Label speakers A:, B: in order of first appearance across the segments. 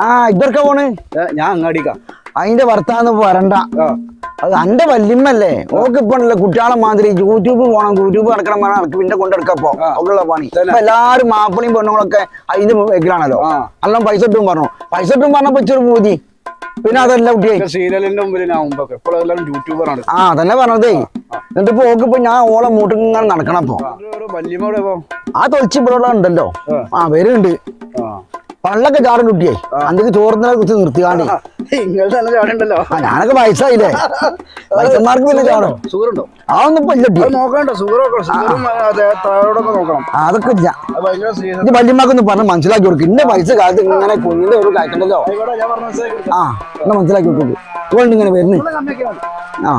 A: ആ ഇതൊക്കെ പോണ്?
B: ഞാൻ അങ്ങാടിക്കാ.
A: അതിന്റെ ഭർത്താന്ന് വരണ്ട. അത് എന്റെ വല്യമ്മല്ലേ ഓക്ക് ഇപ്പൊ കുട്ടികളെ മാതിരി യൂട്യൂബ് പോണം യൂട്യൂബ് നടക്കണം പറഞ്ഞാൽ നടക്കും പിന്നെ കൊണ്ടെടുക്കപ്പോ അവളുള്ള പണി. എല്ലാരും മാപ്പിളിയും പെണ്ണുങ്ങളൊക്കെ അതിന്റെ വെക്കലാണല്ലോ. അല്ല പൈസ ഇട്ടും പറഞ്ഞു. പൈസ ഇട്ടും പറഞ്ഞപ്പോ ഇച്ചൊരു പൂതി. പിന്നെ അതല്ല കുട്ടിയായി
B: സീരിയലിന്റെ മുമ്പിൽ ഞാൻ മുമ്പൊക്കെ എല്ലാവരും യൂട്യൂബറാണ്
A: ആ അതന്നെ പറഞ്ഞതേ. എന്നിട്ട് ഇപ്പൊ ഓക്ക് ഇപ്പൊ ഞാൻ ഓളെ മൂട്ടിങ്ങനെ ഇങ്ങനെ നടക്കണം ഇപ്പൊ. ആ. തൊളിച്ച് ഇവിടെ ഉണ്ടല്ലോ.
B: ആ.
A: ആ വരുന്നുണ്ട്
B: ആ.
A: പള്ളൊക്കെ ചാടൻ കുട്ടിയെ. അന്തൊക്കെ ചോറിനെ കുറിച്ച് നിർത്തിക്കാണ്ടേ.
B: നിങ്ങൾ തന്നെ ചാടണ്ടല്ലോ?
A: ആ ഞാനൊക്കെ വയസ്സായില്ലേ? വയസ്സന്മാർക്ക് പിന്നെ ചാടും.
B: ആ
A: ഒന്നും ഇപ്പൊ.
B: നോക്കണ്ട നോക്കണം.
A: അതൊക്കെ ഇല്ല. ഇത് വല്യമ്മക്കൊന്ന് പറഞ്ഞ് മനസ്സിലാക്കി കൊടുക്കും. ഇന്ന പൈസ കാലത്ത് ഇങ്ങനെ കുഞ്ഞിന്റെ ഒരു കാറ്റുണ്ടല്ലോ ആ എന്നാ മനസ്സിലാക്കി കൊടുക്കും. ഇതുകൊണ്ട് ഇങ്ങനെ വരുന്നു. ആ.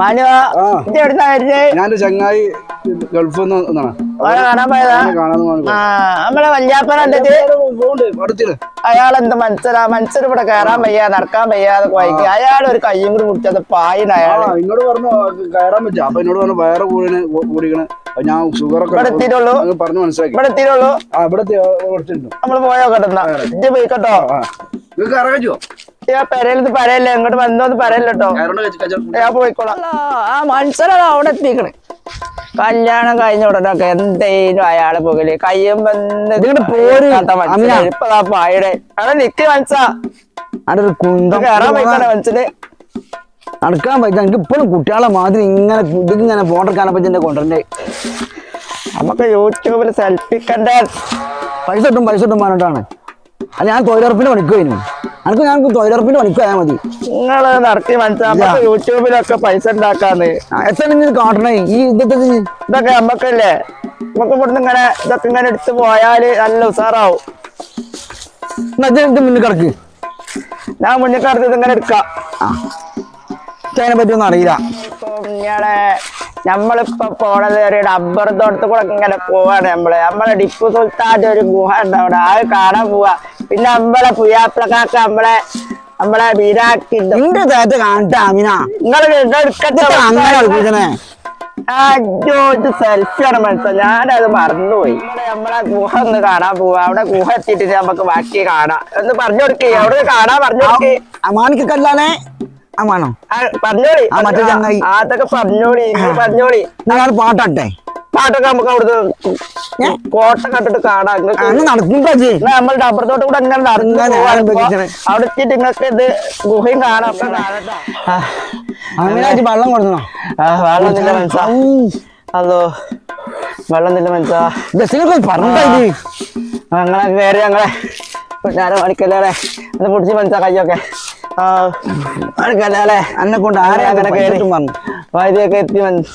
C: മാനുവാ
B: ഞാൻ ചങ്ങായി ഗൾഫിൽ നിന്ന്
C: ഓനെ കാണാൻ പോയതാ. ആ നമ്മളെ വല്യാപ്പൻ കണ്ടിട്ട് എന്ത് മനസ്സിലാ മനസ്സിൽ ഇവിടെ കയറാൻ വയ്യ നടക്കാൻ വയ്യാതെ കുഴക്കി അയാൾ ഒരു കയ്യും കൂടി മുടിച്ചത് പായിന് അയാൾ.
B: അയാൾ പറഞ്ഞു കയറാൻ പറ്റും അപ്പൊ എന്നോട് പറഞ്ഞു വയറ് കൂടിന് കൂടിക്കണ് അപ്പൊ ഞാൻ
C: ഇവിടെ എത്തിയിട്ടുള്ളൂ.
B: അത് പറഞ്ഞു മനസ്സിലാക്കി.
C: ഇവിടെ എത്തിയുള്ളൂ
B: ആ ഇവിടെ കുറച്ചുണ്ട്
C: നമ്മൾ പോയോ കേട്ടോ? ഇജ്ജ്
B: നിങ്ങൾക്ക്
C: പെരയിലത് പറയല്ലേ? ഇങ്ങോട്ട് വന്നോന്ന് പറയല്ലോ കേട്ടോ? ഞാൻ പോയിക്കോളാം. ആ മനുഷ്യരാണ് അവിടെ എത്തിക്കണ്. കല്യാണം കഴിഞ്ഞ ഉടനൊക്കെ എന്തേലും അയാളെ പുകൽ. കയ്യും
A: ഇതിങ്ങട് പോര്, അമിന.
C: ഇപ്പൊ പായുടെ. അവിടെ നിക്ക് മനസ്സാ.
A: അവിടെ ഒരു കുന്തം
C: കയറാൻ പോയിക്കോട്ടെ മനസ്സിൽ.
A: നടക്കാൻ പറ്റില്ല. എനിക്ക് ഇപ്പോഴും കുട്ടികളെ മാതിരി ഇങ്ങനെ ഇതിങ്ങനെ ഇങ്ങനെ ഫോണെടുക്കാനെ പറ്റി എന്റെ കൊണ്ടുവരണ്ടേ?
C: നമുക്ക് യൂട്യൂബിൽ സെൽഫി കണ്ടാൽ
A: പൈസ ഇട്ടും പൈസ ഇട്ടും പറഞ്ഞിട്ടാണ്. അത് ഞാൻ തൊഴിലുറപ്പിന് പണിക്ക് എനിക്ക് ഞാൻ തൊഴിലുറപ്പിന്റെ പണിക്ക് പോയാൽ മതി.
C: നിങ്ങൾ നടത്തി മനസ്സിലാ യൂട്യൂബിലൊക്കെ പൈസ ഉണ്ടാക്കാന്ന്.
A: എത്ര കാട്ടണേ? ഈ ഇതൊക്കെ ഇത്
C: ഇതൊക്കെ നമ്മക്കല്ലേ? നമുക്ക് ഇവിടുന്ന് ഇങ്ങനെ ഇതൊക്കെ ഇങ്ങനെ എടുത്തു പോയാൽ നല്ല ഉസാറാവും.
A: മുന്നിൽ കിടക്ക്.
C: ഞാൻ മുന്നിൽ കിടത്ത് ഇങ്ങനെ എടുക്കാം.
A: അതിനെ പറ്റിയൊന്നും അറിയില്ല.
C: ഇങ്ങനെ നമ്മളിപ്പോ പോണത് ഒരു റബ്ബർ തോട്ടത്തിൽ കൂടെ ഇങ്ങനെ പോവാണ് നമ്മൾ. നമ്മളെ ടിപ്പു സുൽത്താന്റെ ഒരു ഗുഹ ഉണ്ട് അവിടെ. അത് കാണാൻ പോവാ. പിന്നെ നമ്മളെ പുയാപ്പിളക്കാക്ക നമ്മളെ നമ്മളെ വീരാക്കി
A: നിന്റെ തേറ്റ കാണട്ടെ അമിന.
C: നിങ്ങൾ
A: അങ്ങനെ
C: സെൽഫിയാണ് മനസ്സിലാ ഞാനത് മറന്നുപോയി. നമ്മളെ ഗുഹ ഒന്ന് കാണാൻ പോവാ. അവിടെ ഗുഹ എത്തിയിട്ട് നമുക്ക് ബാക്കി കാണാം. ഒന്ന് പറഞ്ഞു കൊടുക്കേ. അവിടെ കാണാൻ പറഞ്ഞു കൊടുക്കേ.
A: അമാനിക്ക് കല്ലാണേ അമാനോ
C: പറഞ്ഞോളി.
A: ആ, മറ്റേ ചങ്ങായി.
C: അതൊക്കെ പറഞ്ഞോളി. പറഞ്ഞോളി.
A: ഞാൻ പാട്ടട്ടെ.
C: പാട്ടൊക്കെ നമുക്ക് അവിടുന്ന് കോട്ട കണ്ടിട്ട് കാണാം. നിങ്ങൾക്ക്
A: അങ്ങ് നടക്കും കാജി
C: എന്നാ നമ്മൾ ഡബർ തോട്ട് കൂടെ അങ്ങനെ.
A: ആരംഭിക്കണേ.
C: അവിടെ എത്തിയിട്ട് നിങ്ങൾക്ക് ഇത് ഗുഹയും കാണാം.
A: അമിനാജി വെള്ളം കൊടുക്കണോ
C: വെള്ളം നില്ല മനസ്സാ. അതോ വെള്ളം നില്ല മനസ്സാ.
A: ബസ്സിനൊക്കെ പറഞ്ഞിട്ടാ
C: ഞങ്ങളെ വേറെ ഞങ്ങളെ ഞാൻ മണിക്കല്ലേ അത് പിടിച്ച് മനസ്സാ കയ്യൊക്കെ. മണിക്കല്ലേ
A: എന്നെ കൊണ്ട്
C: ആരെ അങ്ങനെ
A: അങ്ങനെ
C: കയറി
A: പറഞ്ഞു.
C: വൈദ്യൊക്കെ എത്തി മനസ്സ്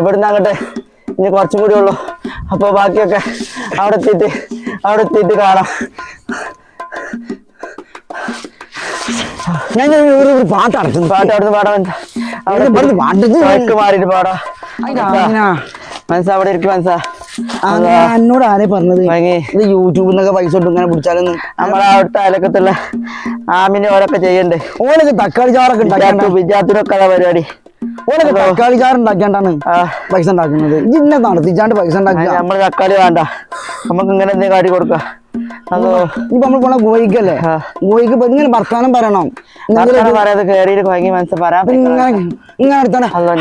C: ഇവിടുന്ന് അങ്ങോട്ട് ഇനി കുറച്ചും കൂടി ഉള്ളു. അപ്പൊ ബാക്കിയൊക്കെ അവിടെ എത്തിയിട്ട് അവിടെ എത്തിയിട്ട് കാണാം.
A: ഞാൻ ഒരു ഒരു പാട്ട് അടച്ചു
C: പാട്ട് അവിടുന്ന് പാടാൻ അവിടെ
A: പാട്ടത്
C: വഴക്ക് മാറിയിട്ട് പാടാ. മനസ്സാ. അവിടെ ഇരിക്കും മനസ്സാ.
A: എന്നോട് ആരെ പറഞ്ഞത്? ഇത് യൂട്യൂബിൽ നിന്നൊക്കെ പൈസ ഇട്ട് ഇങ്ങനെ പിടിച്ചാലൊന്നും
C: നമ്മളെ അവിടുത്തെ അയലക്കത്തുള്ള ആമിനെ ഓരൊക്കെ ചെയ്യണ്ടേ.
A: ഓനൊക്കെ തക്കാളി ചാറൊക്കെ
C: ബിജാത്തു ബിജാത്തിനൊക്കെ അതാ പരിപാടി.
A: ഓനൊക്കെ തക്കാളി ചാറ് ഉണ്ടാക്കിയാണ്ടാണ്
C: ആ.
A: പൈസ ഉണ്ടാക്കുന്നത്. ഇന്നെ നടത്തിച്ചാണ്ട് പൈസ ഉണ്ടാക്കുക
C: നമ്മൾ തക്കാളി വേണ്ട. നമുക്ക് ഇങ്ങനെ എന്തെങ്കിലും കാട്ടി കൊടുക്ക. അതോ?
A: ഇപ്പൊ നമ്മൾ പോണ ഗോയിക്കല്ലേ ഗോയിക്ക് ഇങ്ങനെ വർത്താനം പറയണം.
C: വർത്താനം പറയാതെ കേറിയിട്ട് ഭംഗി മനസ്സ് പറയാൻ
A: ഇങ്ങനെ ഇങ്ങനെ എടുത്താണ്
C: അല്ലോ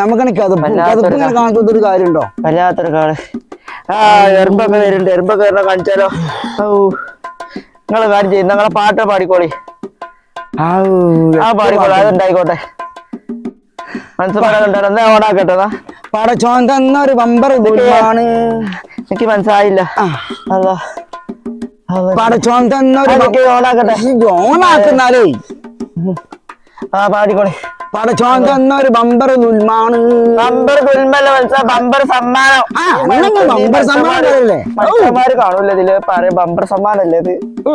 A: നമുക്കാണ് കഥപ്പ്.
C: വല്ലാത്തൊരു
A: ഇങ്ങനെ കാണാത്തൊരു കാര്യമുണ്ടോ
C: വല്ലാത്തൊരു കാൾ ആ എറുമ്പൊക്കെ വരുന്നുണ്ട്. എറുമ്പൊക്കെ വരണ കാണിച്ചാലോ? ഓ നിങ്ങൾ കാര്യം ചെയ്യും. നിങ്ങളെ പാട്ട് പാടിക്കോളി. ആ പാടിക്കോളി. അതുണ്ടായിക്കോട്ടെ മനസ്സ് പറയാനുണ്ടോ എന്നാ ഓണാക്കട്ടെ എന്നാ?
A: പടച്ചോൻ തന്ന ഒരു ബമ്പർ
C: എനിക്ക് മനസ്സായില്ല അതോ അതോ.
A: പടച്ചോൻ തന്ന ഒരു
C: അതൊക്കെ ഓണാക്കട്ടെ
A: ഓണാക്കുന്നാലേ
C: ആ പാടിക്കോളി.
A: പടച്ചോൻ തന്ന ഒരു ബമ്പർ ഗുൽമാണ്
C: ബമ്പർ മനസ്സാ ബമ്പർ സമ്മാനം.
A: ബമ്പർ സമ്മാനം
C: കാണൂല ഇതിൽ. പറയാം ബമ്പർ സമ്മാനല്ലേ ഇത്?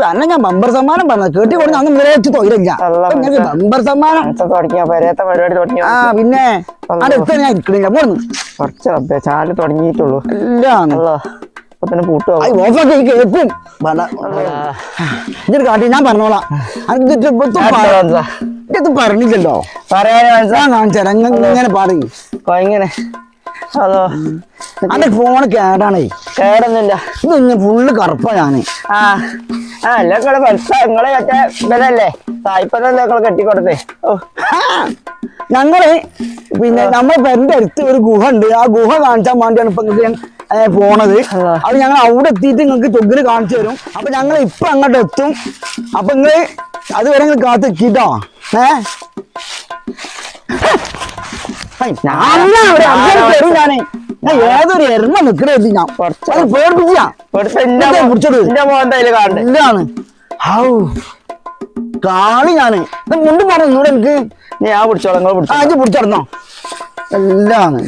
A: അന്നെ ഞാൻ ബമ്പർ സമ്മാനം പറഞ്ഞ കേട്ടി കൊടുത്ത് അന്ന് മുതലേച്ച് തൊഴിലില്ല.
C: അല്ല,
A: ബമ്പർ സമ്മാനം.
C: തുടങ്ങിയ പരേത്ത പരിപാടി തുടങ്ങിയ
A: ആ പിന്നെ അടുത്ത ഞാൻ ഇരിക്കണില്ല. പോന്നു
C: കുറച്ച് റബ്ബേ ചാൽ തുടങ്ങിയിട്ടുള്ളൂ. അല്ലോ
A: ഓഫാക്കി കേൾക്കും ഇതൊരു കാട്ടി ഞാൻ പറഞ്ഞോളാം. ഇത് പറഞ്ഞില്ലല്ലോ.
C: പറയാന് മനസ്സാ
A: ഞാൻ കാണിച്ചാൽ ഇങ്ങനെ പറയും
C: കൊയങ്ങനെ അതോ.
A: അന്റെ ഫോൺ കേടാണേ.
C: കേടൊന്നുമില്ല.
A: ഇത് ഇങ്ങനെ ഫുള്ള് കറുപ്പാ ഞാൻ.
C: ആ. ആ അല്ല നിങ്ങൾ മനസ്സിലായി നിങ്ങളെ മറ്റേ ഇവരല്ലേ? സായിപ്പനല്ലേ നിങ്ങൾ കെട്ടിക്കൊടുത്തേ? ഓ.
A: ഞങ്ങൾ പിന്നെ നമ്മൾ എന്റെ അടുത്ത് ഒരു ഗുഹ ഉണ്ട്. ആ ഗുഹ കാണിച്ചാൻ വേണ്ടിയാണ് ഇപ്പൊ പോണത്.
C: അത്
A: ഞങ്ങൾ അവിടെ എത്തിയിട്ട് നിങ്ങൾക്ക് തൊഗിന് കാണിച്ചു തരും. അപ്പൊ ഞങ്ങൾ ഇപ്പൊ അങ്ങോട്ട് എത്തും. അപ്പൊ നിങ്ങൾ അതുവരെ കാത്ത് കിട്ടോ ഏ? ഞാൻ ഏതൊരു എരണ നിക്കണത് ഞാൻ.
C: കുറച്ച്
A: അത് പേടിപ്പിച്ചാ
C: ഇവിടുത്തെ എന്റെ
A: ഇതെന്താ
C: മോ-
A: പിടിച്ചത്?
C: എന്റെ മോൻ എന്തായാലും കാണണ്ടേ
A: ഇല്ലാണ് ഹൗ. കാളി ഞാൻ. മുണ്ടും പറഞ്ഞു ഇവിടെ എനിക്ക്.
C: ആ പിടിച്ചോളാം പിടിച്ചോ
A: പിടിച്ചടന്നോ. എല്ലാണ്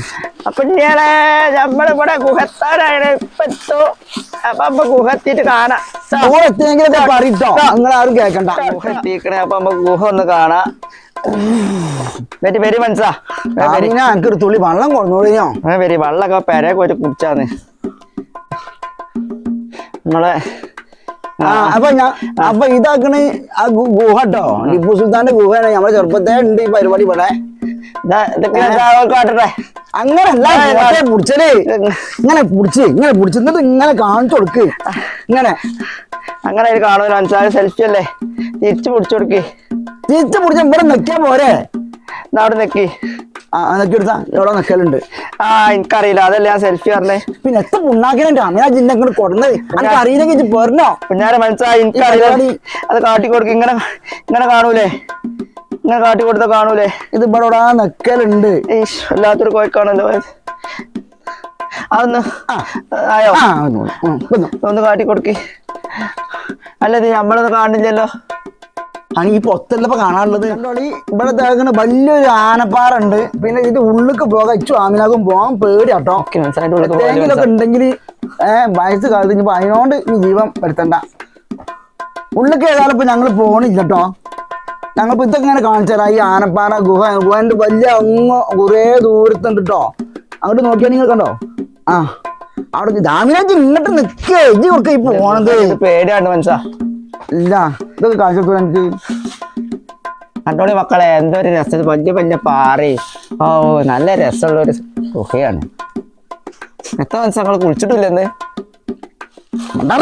C: അപ്പൊ ഇയാളെ നമ്മളിവിടെ ഗുഹത്താനാണ് ഇപ്പൊ എത്തോ. അപ്പൊ അപ്പൊ ഗുഹത്തിട്ട് കാണാം.
A: എത്തിയെങ്കിലൊക്കെ പറയട്ടോ നിങ്ങൾ ആരും കേക്കണ്ട.
C: ഗുഹ എത്തിക്കണേ അപ്പൊ നമുക്ക് ഗുഹ ഒന്ന് കാണാം. വരി വെരി മനസ്സാ.
A: എനിക്ക് ഒരു തുള്ളി വെള്ളം കൊടുന്നോളിയോ
C: ആ വരി വെള്ളമൊക്കെ പെരെ പോയിട്ട് കുടിച്ചാന്ന്. നമ്മളെ
A: അപ്പൊ ഞാൻ അപ്പൊ ഇതാക്കണ ആ ഗുഹ ട്ടോ. ടിപ്പു സുൽത്താന്റെ ഗുഹയാണ്. നമ്മളെ ചെറുപ്പത്തെ ഉണ്ട് ഈ പരിപാടി ഇവിടെ. ഗുഹത്തെ പിടിച്ചൽ. ഇങ്ങനെ പിടിച്ച് ഇങ്ങനെ പിടിച്ച് എന്നിട്ട് ഇങ്ങനെ കാണിച്ചു കൊടുക്ക്. ഇങ്ങനെ.
C: അങ്ങനെ ഒരു കാണുമല്ലോ മനസ്സിലായ സെൽഫി അല്ലേ? തിരിച്ചു പിടിച്ചു കൊടുക്ക്.
A: തിരിച്ചു പിടിച്ച ഇവിടെ നിക്കാൻ പോരെ?
C: അവിടെ നിക്കി.
A: ആ നിക്കി എടുത്താ. എവിടെ നിക്കലുണ്ട്?
C: ആ എനിക്കറിയില്ല അതല്ലേ ഞാൻ സെൽഫി പറഞ്ഞേ?
A: പിന്നെ എത്ര പുണ്ണാക്കിനെ അമിന ജിന്നെ അങ്ങോട്ട് കൊടുന്നത് എനിക്ക് അറിയില്ലെങ്കിൽ ഇത്
C: പിന്നെ മനസ്സിലായി എനിക്കറിയില്ല. അത് കാട്ടി കൊടുക്ക് ഇങ്ങനെ ഇങ്ങനെ കാണൂലേ? ഇങ്ങനെ കാട്ടി കൊടുത്ത കാണൂലേ?
A: ഇത് ഇവിടെ ഇവിടെ ആ
C: ഈശ്, വല്ലാത്തൊരു കോഴിക്കാണല്ലോ. അതൊന്ന് ആയോ? ഒന്ന് കാട്ടി കൊടുക്ക്. അല്ല ഇത് നമ്മളൊന്നും കാണില്ലല്ലോ.
A: ആണ് ഈ പൊത്തല്ലപ്പോ കാണാനുള്ളത്? ഇവിടെ തേക്കണ വലിയൊരു ആനപ്പാറ ഉണ്ട് പിന്നെ ഇത് ഉള്ളിക്ക് പോകാം ഇച്ചു ആമിനാക്കും പോകാൻ പേടിയാട്ടോ. എന്തെങ്കിലുമൊക്കെ ഉണ്ടെങ്കിൽ ഏഹ് വയസ്സ് കാലത്ത് ഇനിയിപ്പോ അതിനോണ്ട് ഈ ജീവൻ വരുത്തണ്ട. ഉള്ളിക്ക് ഏതായാലും ഇപ്പൊ ഞങ്ങൾ പോണില്ല കേട്ടോ ഞങ്ങളിപ്പോ ഇതൊക്കെ ഇങ്ങനെ കാണിച്ചു തരാം. ഈ ആനപ്പാറ ഗുഹ ഗുഹന്റെ വലിയ അങ്ങ് കുറേ ദൂരത്തുണ്ട് കേട്ടോ അങ്ങോട്ട് നോക്കിയാൽ നിങ്ങൾ കണ്ടോ? ആ. അവിടെ ദാമിനാജി ഇങ്ങോട്ട് നിക്കേ. ഇജ്ജ് ഒക്കെ ഈ പോണത്.
C: പേടിയാണ് മനസ്സാ
A: ഇല്ല. ഇതൊക്കെ കാണിച്ചു എനിക്ക്.
C: കണ്ടോളി മക്കളെ എന്തൊരു രസം. വലിയ വലിയ പാറി. ഓ നല്ല രസമുള്ള ഒരു ഗുഹയാണ്. എത്ര മനസ്സാ നിങ്ങൾ കുളിച്ചിട്ടില്ലെന്ന്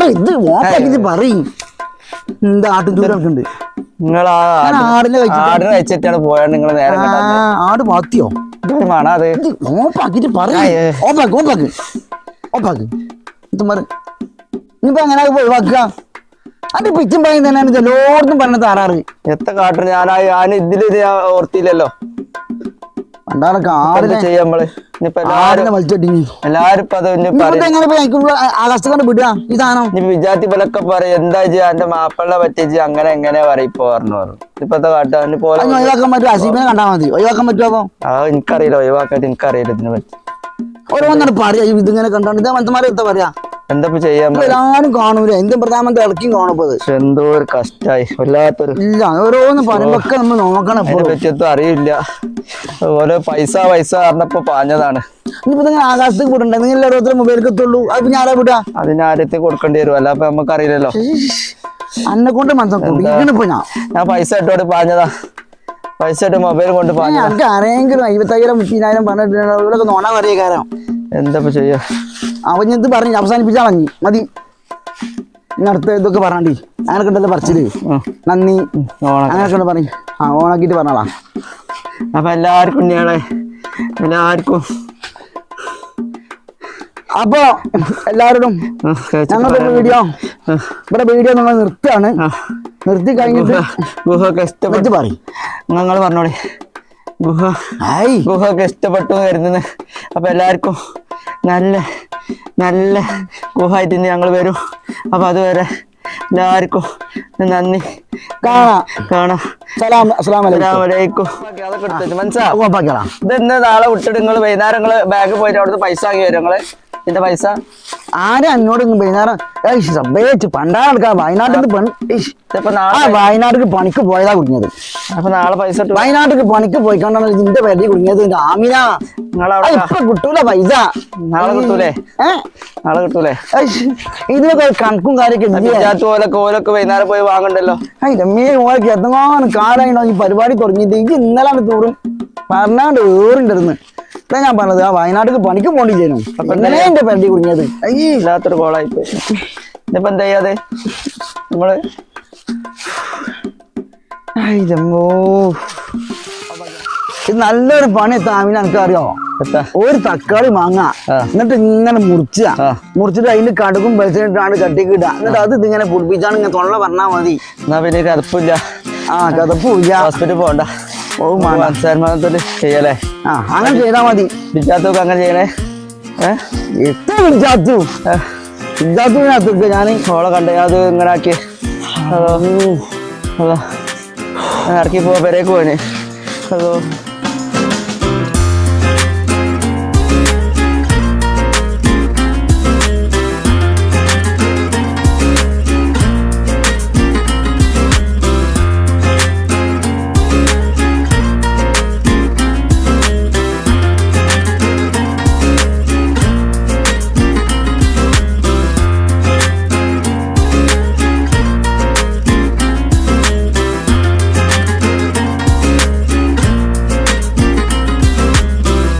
A: ഇത് ഓപ്പാക്കിട്ട് പറയും. എന്താ ആട്ടും ഉണ്ട്
C: നിങ്ങൾ
A: ആടിനെ
C: ആടിനെ നിങ്ങൾ നേരെ
A: ആട് മാത്തിയോ?
C: മണ അത്.
A: ഇത് ഓപ്പാക്കിട്ട് പറയും.
C: ആയ്.
A: ഓപ്പാക്ക് ഓപ്പാക്ക്. ഓപ്പാക്ക്. ഇത് മറി ഇനിയിപ്പോ എങ്ങനെ പോയി വാക്കുക അത് പിച്ചും പയ്യൻ തന്നെയാണ് ഇത് എല്ലായിടത്തും പറഞ്ഞ താറാറ്
C: എത്ര കാട്ടിന് ഞാൻ ആ- ഞാൻ ഇതിൽ ഇത് ഞാൻ ഓർത്തില്ലല്ലോ.
A: പണ്ടാറൊക്കെ ആടിനെ
C: എന്താ ചെയ്യാ
A: നമ്മൾ?
C: എല്ലാരും
A: ആകാശത്ത് കൊണ്ട് വിടുക
C: പോലൊക്കെ പറയും എന്താ ചെയ്യാ എന്റെ മാപ്പിളെ പറ്റിച്ച് അങ്ങനെ എങ്ങനെ പറയും ഇപ്പൊ? പറഞ്ഞു ഇപ്പത്തെ കാട്ടാ അതിന് പോലെ
A: ഒഴിവാക്കാൻ പറ്റുമോ? അസീബിനെ കണ്ടാ മതി. ഒഴിവാക്കാൻ പറ്റുമോ
C: ആ എനിക്കറിയില്ല. ഒഴിവാക്കാട്ട് എനിക്കറിയില്ല ഇതിനെ പറ്റി.
A: പറയാ. ഇതിങ്ങനെ കണ്ടാണ് ഇതേ മനത്തമാരെ എന്താ പറയാ?
C: എന്താ ചെയ്യാൻ
A: എല്ലാരും കാണൂല. എന്തും പ്രധാനമന്ത്രി ഇളക്കിയും
C: എന്തോ ഒരു കഷ്ടായി. വല്ലാത്തൊരു
A: ഇല്ല ഓരോന്ന് പറയുമ്പോ നമ്മൾ നോക്കണം
C: അറിയില്ല. ഓരോ പൈസ പൈസ പറഞ്ഞപ്പോ പാഞ്ഞതാണ്.
A: ഇനിയിപ്പോ നിങ്ങൾ ആകാശത്തേക്ക് വിടണ്ടേ നിങ്ങൾ ഓരോരുത്തരും മൊബൈലിൽ എത്തുള്ളൂ. അത് പിന്നെ ആരാ വിടുക
C: അതിന് ആരത്തി കൊടുക്കേണ്ടി വരും? അല്ല അപ്പൊ നമുക്ക് അറിയില്ലല്ലോ
A: അന്നെ കൊണ്ട് മനസ്സിലാക്കും ഞാൻ.
C: ഞാൻ പൈസ ഇട്ടോട് പാഞ്ഞതാ. പൈസ ഇട്ട് മൊബൈൽ കൊണ്ട്
A: ഏ,
C: പാഞ്ഞതാ.
A: എനിക്ക് ആരെങ്കിലും മുപ്പതിനായിരം പറഞ്ഞിട്ട് ഇവരൊക്കെ നോണ പറയ കാരം
C: എന്താ ചെയ്യാ?
A: അവൻ ഇത് പറഞ്ഞ്? അവസാനിപ്പിച്ചാ മതി. അടുത്ത ഇതൊക്കെ പറഞ്ഞാണ്ടി അങ്ങനെ ഉണ്ടല്ലോ
C: പറിച്ചിൽ.
A: നന്ദി. അങ്ങനെ പറഞ്ഞു ആ ഓണാക്കിട്ട് പറഞ്ഞോളാം.
C: അപ്പൊ എല്ലാവർക്കും ഞങ്ങളെ എല്ലാവർക്കും.
A: അപ്പൊ എല്ലാവരോടും ഞങ്ങളുടെ വീഡിയോ. ഇവിടെ വീഡിയോ നമ്മൾ നിർത്തുകയാണ്. നിർത്തി കഴിഞ്ഞിട്ട്
C: ഗുഹൊക്കെ ഇഷ്ടപ്പെട്ട്
A: പറയും.
C: നിങ്ങൾ പറഞ്ഞോളി. ഗുഹ ഗുഹൊക്കെ ഇഷ്ടപ്പെട്ടു എന്ന് അപ്പൊ എല്ലാവർക്കും നല്ല നല്ല ഗുഹായിട്ട് ഇന്ന് ഞങ്ങൾ വരും. അപ്പൊ അതുവരെ എല്ലാവർക്കും നന്ദി.
A: കാണാം.
C: കാണാം.
A: സലാം അസ്സലാം വലൈക്കും
C: അസ്സലാമലൈക്കും അതൊക്കെ എടുത്തു മനസ്സിലാ
A: ഓപ്പാക്കണം
C: ഇത് ഇന്ന് നാളെ വിട്ടിട്ട് നിങ്ങൾ വൈകുന്നേരം നിങ്ങൾ ബാഗ് പോയിട്ട് അവിടുത്തെ പൈസ ആക്കി വരും നിങ്ങൾ? ഇതിന്റെ പൈസ?
A: ആരാ എന്നോട് വൈകുന്നേരം? സബ്ബേച്ച് പണ്ടാണ് വയനാട്ടിൽ വയനാട്ടിക്ക് പണിക്ക് പോയതാ കുടുങ്ങിയത്.
C: അപ്പൊ നാളെ പൈസ
A: വയനാട്ടിൽ പണിക്ക് പോയിക്കൊണ്ടാണ് ഇതിന്റെ പേരിൽ കുടുങ്ങിയത് ആമിന. ഇപ്പൊ കിട്ടൂല പൈസ.
C: നാളെ കിട്ടൂലേ? നാളെ കിട്ടൂലേ?
A: ഇതിനൊക്കെ കണക്കും കാര്യമൊക്കെ
C: ഓലൊക്കെ വൈകുന്നേരം പോയി വാങ്ങണ്ടല്ലോ?
A: അതിന്റെ രമ്യ ഓർക്ക് എത്രമാനം കാലായിട്ടോ ഈ പരിപാടി കുറഞ്ഞിട്ട് ഇത് ഇന്നലാണ് തോറും പറഞ്ഞാണ്ട് ഏറിണ്ടിരുന്ന്. ഇതാ ഞാൻ പറഞ്ഞത് ആ വയനാട്ടിൽ പണിക്ക് പോണ്ടി
C: അപ്പൊ
A: എങ്ങനെ എന്റെ പരിധി കുടുങ്ങിയത്.
C: അയ്യേ. ഇല്ലാത്തൊരു കോളായി പോയി. ഇതിപ്പോ എന്താ ചെയ്യാതെ? നമ്മൾ
A: അയ്യമ്മോ ഇത് നല്ലൊരു പണി താമിന് എനിക്ക് അറിയോ ഒരു തക്കാളി മാങ്ങ. എന്നിട്ട് ഇങ്ങനെ മുറിച്ച. മുറിച്ചിട്ട് അതിന്റെ കടുകും വെച്ചിട്ടാണ് കട്ടിക്ക് ഇടുക എന്നിട്ട് അത് ഇതിങ്ങനെ പുടിപ്പിച്ചാണ് ഇങ്ങനെ തൊള്ള പറഞ്ഞാ മതി.
C: എന്നാ പിന്നെ കതപ്പില്ല
A: ആ കതപ്പില്ല
C: ഹോസ്പിറ്റലിൽ പോകണ്ട മനസ്സാരമാനത്തോട് ചെയ്യല്ലേ?
A: ആ അങ്ങനെ ചെയ്താ മതി.
C: ബിജാത്തൊക്കെ അങ്ങനെ ചെയ്യണേ. ഏഹ്
A: എത്ര ബിജാത്തു വിളിച്ചാത്തുവിനകത്തൊക്കെ ഞാൻ
C: ഓളെ കണ്ടേ അത് ഇങ്ങനെ ആക്കി അതോ അതോ ഇറക്കി പോവാ പെരേക്ക് അതോ